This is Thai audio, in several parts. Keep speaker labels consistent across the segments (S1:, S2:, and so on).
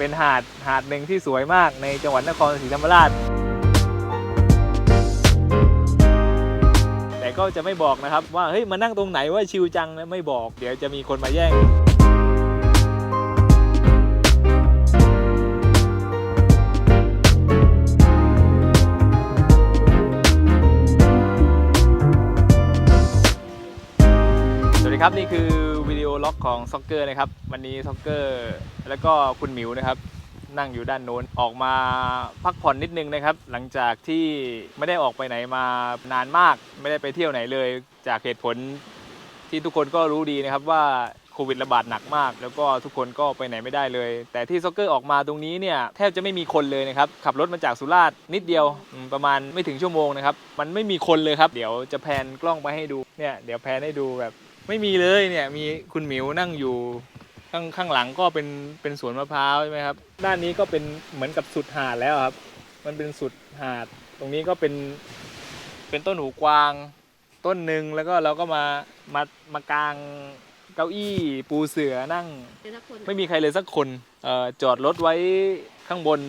S1: เป็นหาดหาดหนึ่งที่สวยมากในจังหวัดนครศรีธรรมราช แต่ก็จะไม่บอกนะครับว่าเฮ้ยมานั่งตรงไหนว่าชิวจังนะไม่บอก เดี๋ยวจะมีคนมาแย่ง สวัสดีครับนี่คือ วิดีโอล็อกของซ็อกเกอร์นะครับ วันนี้ซ็อกเกอร์ แล้วก็คุณหมิวนะครับ นั่งอยู่ด้านโน้นออกมาพักผ่อนนิดนึงนะครับ หลังจากที่ไม่ได้ออกไปไหนมานานมาก ไม่ได้ไปเที่ยวไหนเลย จากเหตุผลที่ทุกคนก็รู้ดีนะครับว่าโควิดระบาดหนักมาก แล้วก็ทุกคนก็ไปไหนไม่ได้เลย แต่ที่ซ็อกเกอร์ออกมาตรงนี้เนี่ยแทบจะไม่มีคนเลยนะครับ ขับรถมาจากสุราษฎร์นิดเดียวประมาณไม่ถึงชั่วโมงนะครับ มันไม่มีคนเลยครับ เดี๋ยวจะแพนกล้องไปให้ดูเนี่ยเดี๋ยวแพนให้ดูแบบ ไม่มีเลยเนี่ยมีคุณหมิวนั่งอยู่ข้างข้างหลังก็เป็นเป็นสวนมะพร้าวใช่ไหมครับ ด้านนี้ก็เป็นเหมือนกับสุดหาดแล้วครับ มันเป็นสุดหาด ตรงนี้ก็เป็นเป็นต้นหูกวาง ต้นหนึ่งแล้วก็เราก็มามามากางเก้าอี้ปูเสือนั่ง
S2: เดี๋ยวถ้าคน
S1: ไม่มีใครเลยสักคนเออจอดรถไว้ข้างบน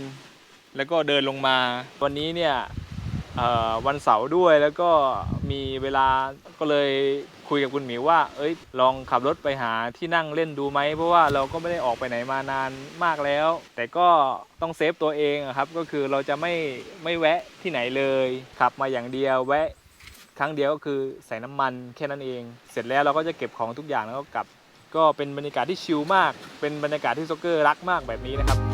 S1: แล้วก็เดินลงมา วันนี้เนี่ยเอ่อวันเสาร์ด้วยแล้วก็มีเวลาก็เลย คุยกับคุณหมิวว่า เอ้ย ลองขับรถไปหาที่นั่งเล่นดูไหม เพราะว่าเราก็ไม่ได้ออกไปไหนมานานมากแล้ว แต่ก็ต้องเซฟตัวเองอะครับ ก็คือเราจะไม่ไม่แวะที่ไหนเลย ขับมาอย่างเดียวแวะครั้งเดียวก็คือใส่น้ำมันแค่นั้นเอง เสร็จแล้วเราก็จะเก็บของทุกอย่างแล้วก็กลับ ก็เป็นบรรยากาศที่ชิลมาก เป็นบรรยากาศที่ซ็อกเกอร์รักมากแบบนี้นะครับ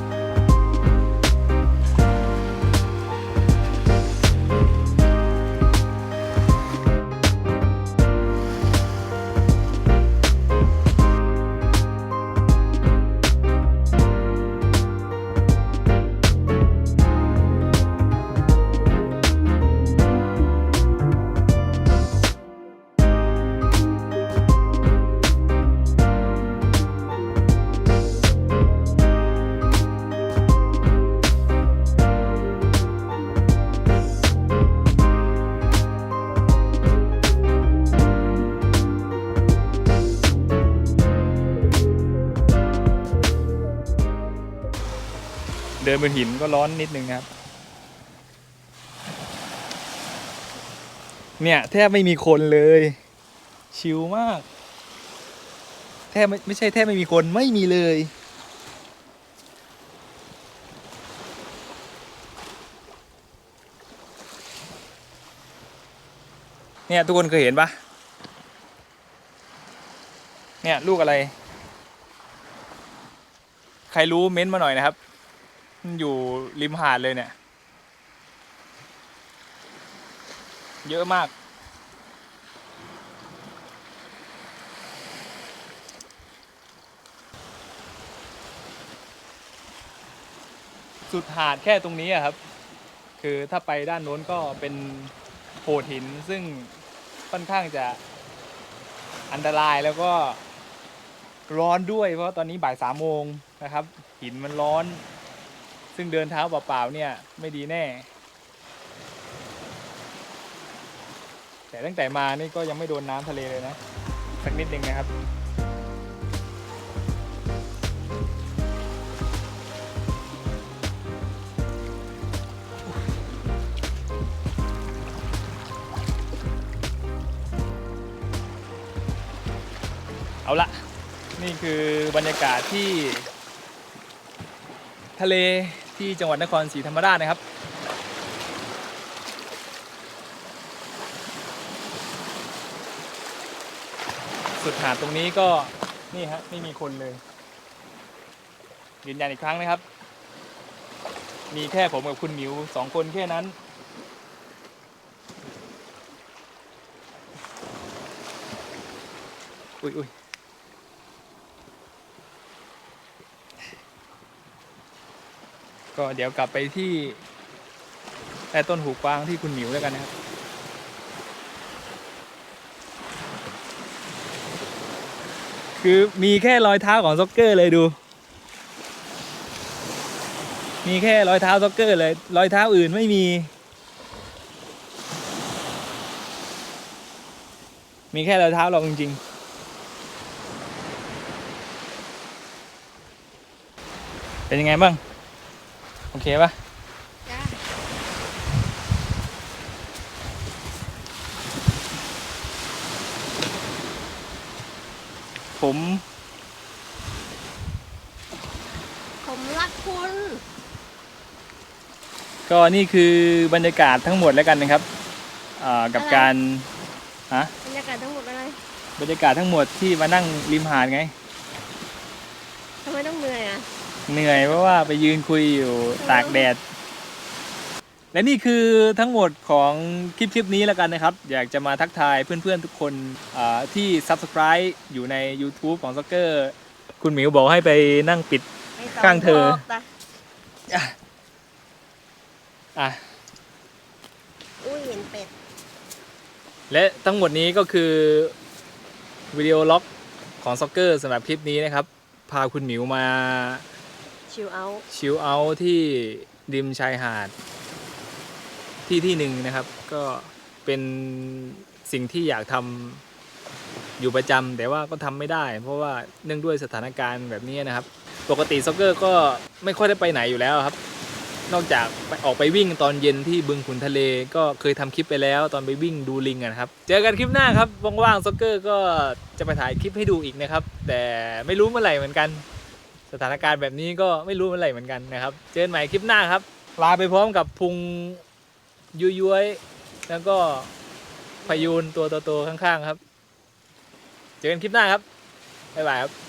S1: ดินบนหินก็ร้อนนิดนึงครับ เนี่ยแทบไม่มีคนเลย ชิลมาก แทบไม่ไม่ใช่แทบไม่มีคนไม่มีเลย เนี่ยทุกคนเคยเห็นปะเนี่ยลูกอะไร ใครรู้เม้นต์มาหน่อยนะครับ อยู่ริมหาดเลยเนี่ย เยอะมาก สุดหาดแค่ตรงนี้อะครับ คือถ้าไปด้านโน้นก็เป็นโขดหินซึ่งค่อนข้างจะอันตรายแล้วก็ร้อนด้วยเพราะตอนนี้บ่ายสามโมงนะครับ หินมันร้อน ซึ่งเดินเท้าเปล่าๆเนี่ยไม่ดีแน่ แต่ตั้งแต่มานี่ก็ยังไม่โดนน้ำทะเลเลยนะ สักนิดนึงนะครับเอาละนี่คือบรรยากาศที่ทะเล ที่จังหวัดนครศรีธรรมราชนะครับสุดหาดตรงนี้ก็นี่ฮะไม่มีคนเลยยืนยันอีกครั้งนะครับ มีแค่ผมกับคุณหมิวสองคนแค่นั้น อุ้ยอุ้ย ก็เดี๋ยวกลับไปที่ใต้ต้นหูกวางที่คุณหมิวแล้วกันนะครับคือมีแค่รอยเท้าของซ็อกเกอร์เลยดู มีแค่รอยเท้าซ็อกเกอร์เลย รอยเท้าอื่นไม่มี มีแค่รอยเท้าเราจริง ๆเป็นยังไงบ้าง โอเคปะ
S2: จ้า
S1: ผม
S2: ผมรักคุณ
S1: ก็นี่คือบรรยากาศทั้งหมดแล้วกันนะครับอ่ากับการฮะ
S2: บรรยากาศทั้งหมดอะไร
S1: บรรยากาศทั้งหมดที่มานั่งริมหาดไง
S2: ทำไมต้องเหนื่อยอะ
S1: เหนื่อยเพราะว่าไปยืนคุยอยู่ตากแดด และนี่คือทั้งหมดของคลิปคลิปนี้แล้วกันนะครับ อยากจะมาทักทายเพื่อนๆทุกคนอ่าที่ Subscribe อยู่ใน YouTube ของ s ็อกเกอร์คุณหมิวบอกให้ไปนั่งปิด
S2: ไม่ต้อง
S1: ข้างเธอ
S2: บอกจ้ะ
S1: อะ
S2: อุ้ยเห็นเป็ด
S1: และทั้งหมดนี้ก็คือวิดีโอล็อกของ s ็อกเกอร์สำหรับคลิปนี้นะครับ พาคุณหมิวมา
S2: ชิลเอาท์
S1: ชิลเอาท์ที่ริมชายหาด ที่ที่หนึ่งนะครับ ก็เป็นสิ่งที่อยากทำอยู่ประจำแต่ว่าก็ทำไม่ได้ เพราะว่าเนื่องด้วยสถานการณ์แบบนี้นะครับ ปกติซ็อกเกอร์ก็ไม่ค่อยได้ไปไหนอยู่แล้วครับ นอกจากไปออกไปวิ่งตอนเย็นที่บึงขุนทะเล ก็เคยทำคลิปไปแล้ว ตอนไปวิ่งดูลิงอะนะครับ เจอกันคลิปหน้าครับว่างๆซ็อกเกอร์ก็จะไปถ่ายคลิปให้ดูอีกนะครับ แต่ไม่รู้เมื่อไหร่เหมือนกัน สถานการณ์แบบนี้ก็ไม่รู้เมื่อไหร่เหมือนกันนะครับ เจอกันใหม่คลิปหน้าครับ ลาไปพร้อมกับพุงยุยๆแล้วก็พยูนตัวโตๆข้างๆครับ เจอกันคลิปหน้าครับบ๊ายบายครับ